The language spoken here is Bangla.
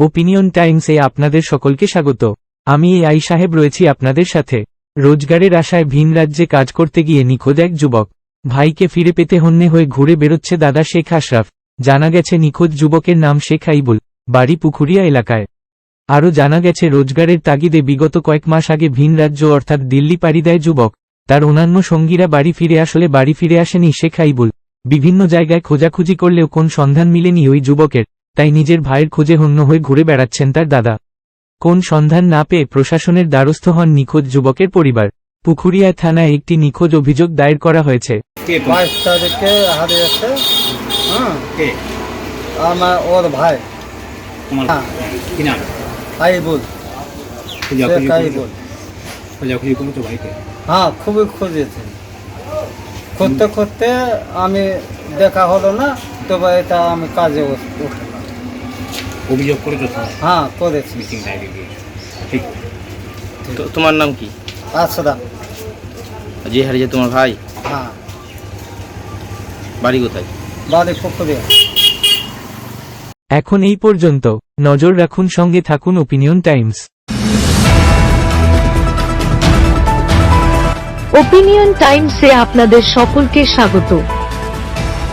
ওপিনিয়ন টাইমসে আপনাদের সকলকে স্বাগত। আমি এই আই সাহেব রয়েছি আপনাদের সাথে। রোজগারের আশায় ভিন রাজ্যে কাজ করতে গিয়ে নিখোঁজ এক যুবক। ভাইকে ফিরে পেতে হন্যে হয়ে ঘুরে বেরোচ্ছে দাদা শেখ আশরাফ। জানা গেছে নিখোঁজ যুবকের নাম শেখ আইবুল, বাড়ি পুকুরিয়া এলাকায়। আরও জানা গেছে রোজগারের তাগিদে বিগত কয়েক মাস আগে ভিন রাজ্য অর্থাৎ দিল্লি পাড়ি দেয় যুবক। তার অন্যান্য সঙ্গীরা বাড়ি ফিরে আসলে বাড়ি ফিরে আসেনি শেখ আইবুল। বিভিন্ন জায়গায় খোঁজাখুঁজি করলেও কোন সন্ধান মিলেনি ওই যুবকের। তাই নিজের ভাইয়ের খোঁজে হন্য হয়ে ঘুরে বেড়াচ্ছেন তার দাদা। কোন সন্ধান না পেয়ে প্রশাসনের দ্বারস্থ হন নিখোঁজ যুবকের পরিবার। পুকুরিয়া থানায় একটি নিখোঁজ অভিযোগ দায়ের করা হয়েছে। বাইশ তারিখে হারিয়েছে হ্যাঁ আমার ওর ভাই। তোমার হ্যাঁ। আইবুল? আইবুল হ্যাঁ খুবই খুঁজেছে। খুঁজতে খুঁজতে আমি দেখা হলো না তবে এটা আমি কাজে উঠ- উঠলাম অভিযোগ করেছ তো হ্যাঁ করেছি। মিসিং ডায়েরি দিয়ে ঠিক। তো তোমার নাম কি? আসরা যে হারিয়েছে তোমার ভাই? হ্যাঁ। বাড়ি কোথায়? বাড়ি পুকুরে এখন এই পর্যন্ত। নজর রাখুন সঙ্গে থাকুন ওপিনিয়ন টাইমস ওপিনিয়ন টাইমসে আপনাদের সকলকে স্বাগত।